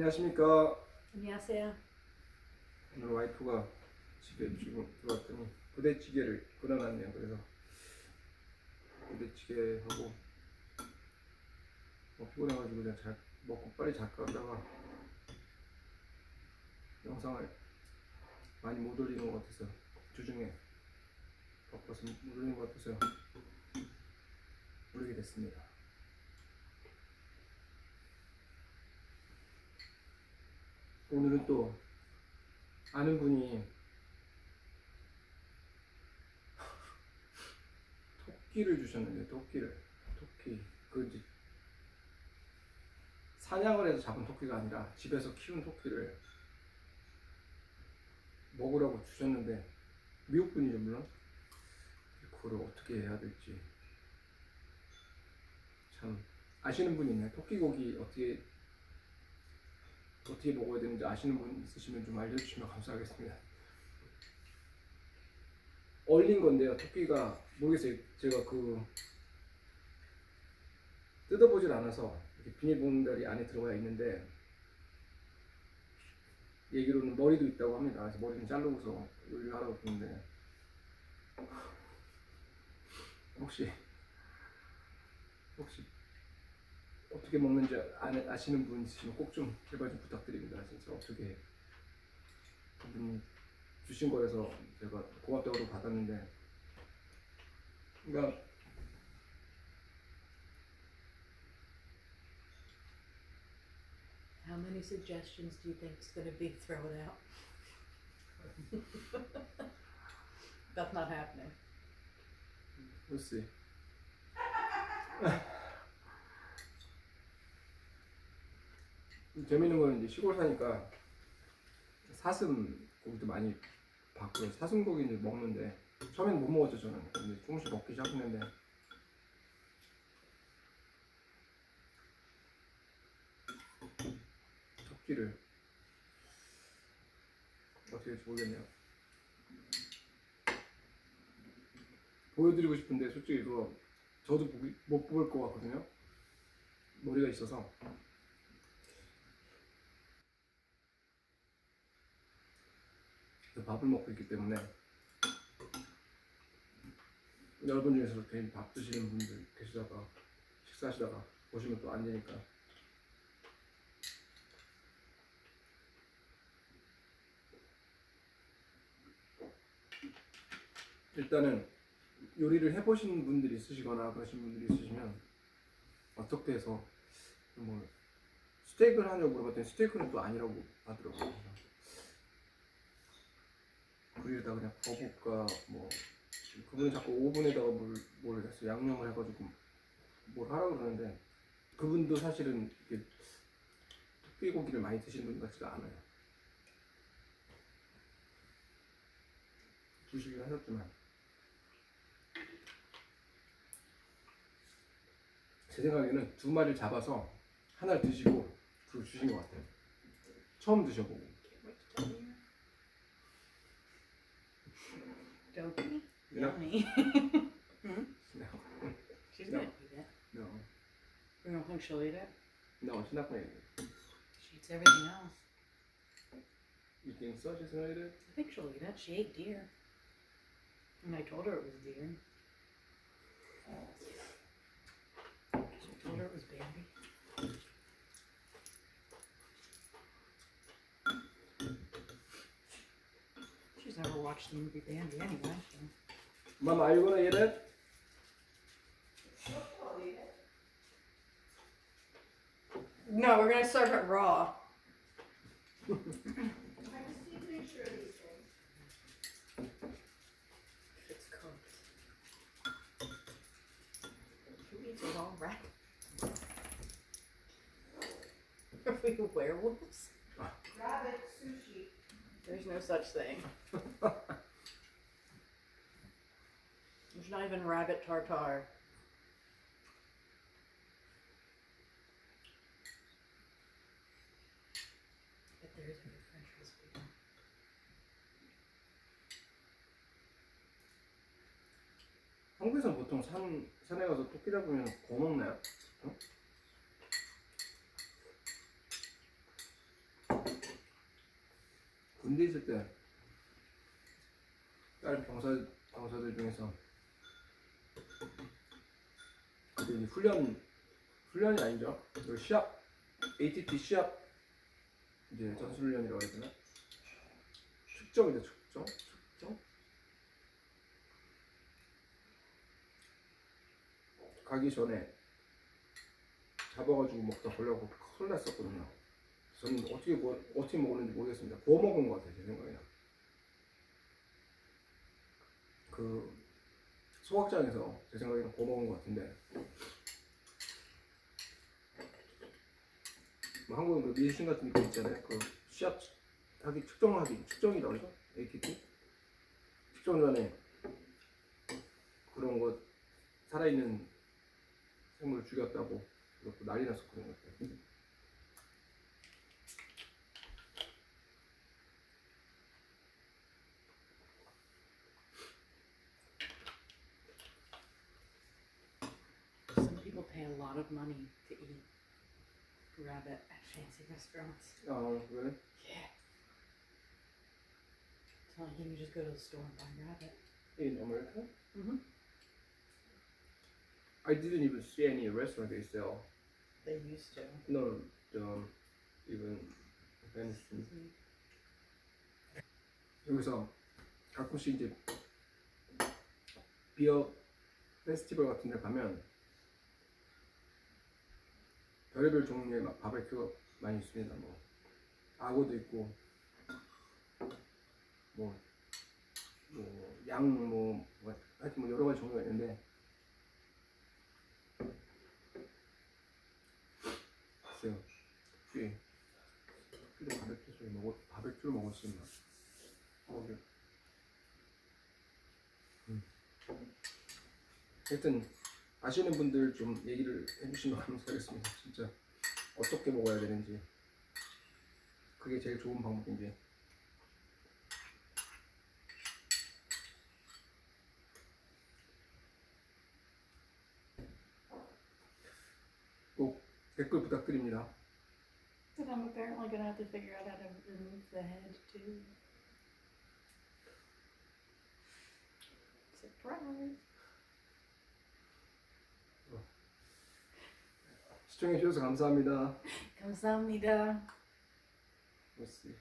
안녕하십니까. 안녕하세요. 오늘 와이프가 집에 지금 들어왔더니 부대찌개를 끓여놨네요. 그래서 부대찌개 하고 뭐 피곤해가지고 그냥 잘 먹고 빨리 잘까 하다가 영상을 많이 못 올리는 것 같아서 주중에 바빠서 못 올리는 것 같아서 올리게 됐습니다. 오늘은 또 아는 분이 토끼를 주셨는데 토끼를 토끼. 그 이제 사냥을 해서 잡은 토끼가 아니라 집에서 키운 토끼를 먹으라고 주셨는데 미국 분이죠 물론? 그걸 어떻게 해야 될지. 참 아시는 분 있나요? 토끼 고기 어떻게 어떻게 먹어야 되는지 아시는 분 있으시면 좀 알려주시면 감사하겠습니다. 얼린 건데요. 토끼가 모르겠어요. 제가 그 뜯어보질 않아서 비닐봉다리 안에 들어가 있는데 얘기로는 머리도 있다고 합니다. 그래서 머리 는 자르고서 요리하라고 그러는데 혹시 혹시 어떻게 먹는지 아, 시는분 있으시면 꼭 좀 제발 좀 부탁드립니다. 진짜 어떻게 그분이 주신 거라서 제가 고맙다고 받았는데 그러니까 How many suggestions do you think is going to be thrown out? That's not happening. 글쎄 재밌는 거는 이제 시골 사니까 사슴 고기도 많이 봤고요. 사슴 고기 이제 먹는데 처음엔 못 먹었죠 저는. 근데 조금씩 먹기 시작했는데 토끼를 어떻게 될지 모르겠네요. 보여드리고 싶은데 솔직히 이거 저도 못 볼 것 같거든요. 머리가 있어서 밥을 먹고 있기 때문에 여러분 중에서 괜히 밥 드시는 분들 계시다가 식사하시다가 보시면 또 안 되니까 일단은 요리를 해보신 분들이 있으시거나 그러신 분들이 있으시면 어떻게 해서 뭐 스테이크를 하냐고 물어봤더니 스테이크는 또 아니라고 하더라고요. 그리에다 그냥 버복과 뭐 그분은 자꾸 오븐에다가 뭘, 뭘 했어 양념을 해가지고 뭘 하라고 그러는데 그분도 사실은 이게 토끼고기를 많이 드시는 분 같지가 않아요. 주시긴 하셨지만 제 생각에는 두 마리를 잡아서 하나를 드시고 그걸 주신 것 같아요. 처음 드셔보고. Dopey? You know? Yummy. No, She's No. to eat it. no, You don't think she'll eat it? no, she's not gonna eat it. She eats everything else. You think so? She's gonna eat it? I think she'll eat it. She ate deer. And I told her it was deer. She told her it was Bambi. Never watched the movie Bambi anyway. So. Mom, are you gonna eat it? No, we're gonna serve it raw. It's cooked. Who eats it all right? Are we werewolves? Rabbit sushi. There's no such thing. There's not even rabbit tartare. But there is a good French recipe. 한국에서 보통 산 산에 가서 토끼 잡으면 구워 먹나요? 어? 군대 있을 때 다른 병사 병사들 중에서 그때 이제 훈련 훈련이 아니죠. 그 시합 ATT 시합 이제 전술훈련이라고 해야 되나? 축정이죠 축정 축정 가기 전에 잡아가지고 먹다 걸려고 큰일 났었거든요. 저는 어떻게 뭐, 어떻게 먹었는지 모르겠습니다. 구워 먹은 것 같아요 제 생각에는. 그 소각장에서 제 생각에는 구워 먹은 것 같은데 뭐 한국은 그 미신 같은 게 있잖아요. 그 시합 하기 측정하기 측정이라고 그러죠? ATT 측정 전에 그런 거 살아있는 생물 죽였다고 그것도 난리 났었거든요. a lot of money to eat rabbit at fancy restaurants. 아 그래? Yeah. It's not like you can just go to the store and buy rabbit. In America? Mhm. I didn't even see any restaurant they sell. They used to. No, um, even venison. 여기서 가끔씩 이제 비어 페스티벌 같은 데 가면 별의별 종류의 막 바베큐가 많이 있습니다. 뭐 악어도 있고 뭐, 뭐 양, 뭐, 뭐 하여튼 뭐 여러 가지 종류가 있는데 글쎄요 꽤꽤 바베큐를 먹었 바베큐를 먹었습니다. 거기. 음. 하여튼 아시는 분들 좀 얘기를 해주시면 감사하겠습니다. 진짜 어떻게 먹어야 되는지 그게 제일 좋은 방법인지. 꼭 댓글 부탁드립니다. But I'm apparently gonna have to figure out how to remove the head too. Surprise! 시청해 주셔서 감사합니다. 감사합니다. Let's see.